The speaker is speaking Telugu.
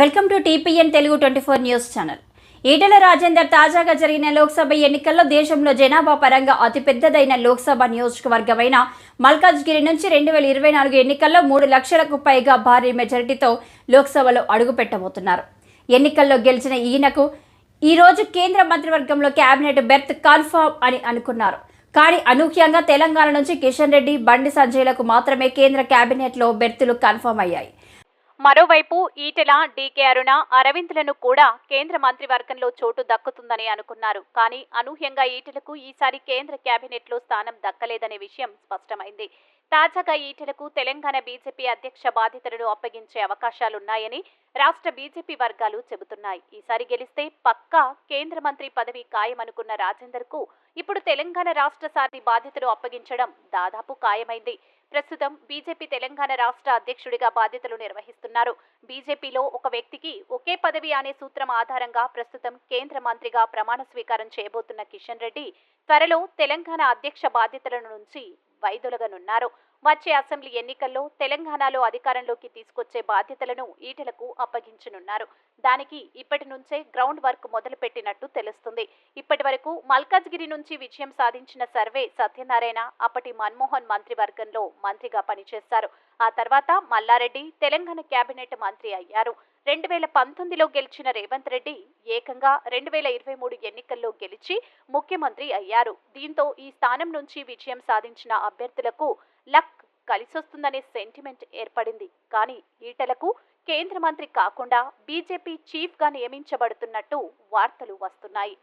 Welcome to TPN Telugu twenty four news channel. Etela Rajender తాజాగా జరిగిన లోక్సభ ఎన్నికల్లో దేశంలో జనాభా పరంగా అతిపెద్దదైన లోక్సభ నియోజకవర్గమైన మల్కాజ్గిరి నుంచి రెండు వేల ఇరవై నాలుగు ఎన్నికల్లో మూడు లక్షలకు పైగా భారీ మెజారిటీతో లోక్సభలో అడుగుపెట్టబోతున్నారు ఎన్నికల్లో గెలిచిన ఈయనకు ఈరోజు కేంద్ర మంత్రివర్గంలో కేబినెట్ బెర్త్ కన్ఫర్మ్ అని అనుకున్నారు. కానీ అనూహ్యంగా తెలంగాణ నుంచి కిషన్ రెడ్డి బండి సంజయ్లకు మాత్రమే కేంద్ర కేబినెట్లో బెర్తులు కన్ఫర్మ్ అయ్యాయి. మరోవైపు ఈటెల డీకే అరుణ అరవింద్లను కూడా కేంద్ర మంత్రివర్గంలో చోటు దక్కుతుందని అనుకున్నారు. కానీ అనూహ్యంగా ఈటెలకు ఈసారి కేంద్ర కేబినెట్లో స్థానం దక్కలేదనే విషయం స్పష్టమైంది. తాజాగా ఈటెలకు తెలంగాణ బీజేపీ అధ్యక్ష బాధ్యతలను అప్పగించే అవకాశాలున్నాయని రాష్ట్ర బీజేపీ వర్గాలు చెబుతున్నాయి. ఈసారి గెలిస్తే పక్కా కేంద్ర మంత్రి పదవి ఖాయమనుకున్న రాజేందర్కు ఇప్పుడు తెలంగాణ రాష్ట్ర సారి బాధ్యతలు అప్పగించడం దాదాపు ఖాయమైంది. ప్రస్తుతం బీజేపీ తెలంగాణ రాష్ట్ర అధ్యక్షుడిగా బాధ్యతలు నిర్వహిస్తున్నారు. బీజేపీలో ఒక వ్యక్తికి ఒకే పదవి అనే సూత్రం ఆధారంగా ప్రస్తుతం కేంద్ర మంత్రిగా ప్రమాణ స్వీకారం చేయబోతున్న కిషన్ రెడ్డి త్వరలో తెలంగాణ అధ్యక్ష బాధ్యతల నుంచి వైదొలగనున్నారు. వచ్చే అసెంబ్లీ ఎన్నికల్లో తెలంగాణలో అధికారంలోకి తీసుకొచ్చే బాధ్యతలను ఈటలకు అప్పగించనున్నారు. దానికి ఇప్పటి నుంచే గ్రౌండ్ వర్క్ మొదలుపెట్టినట్టు తెలుస్తుంది. ఇప్పటి వరకు మల్కాజ్గిరి నుంచి విజయం సాధించిన సర్వే సత్యనారాయణ అప్పటి మన్మోహన్ మంత్రివర్గంలో మంత్రిగా పనిచేశారు. ఆ తర్వాత మల్లారెడ్డి తెలంగాణ కేబినెట్ మంత్రి అయ్యారు. రెండు వేల పంతొమ్మిదిలో గెలిచిన రేవంత్ రెడ్డి ఏకంగా రెండు వేల ఇరవై మూడు ఎన్నికల్లో గెలిచి ముఖ్యమంత్రి అయ్యారు. దీంతో ఈ స్థానం నుంచి విజయం సాధించిన అభ్యర్థులకు కలిసొస్తుందనే సెంటిమెంట్ ఏర్పడింది. కానీ ఈటలకు కేంద్ర మంత్రి కాకుండా బీజేపీ చీఫ్గా నియమించబడుతున్నట్టు వార్తలు వస్తున్నాయి.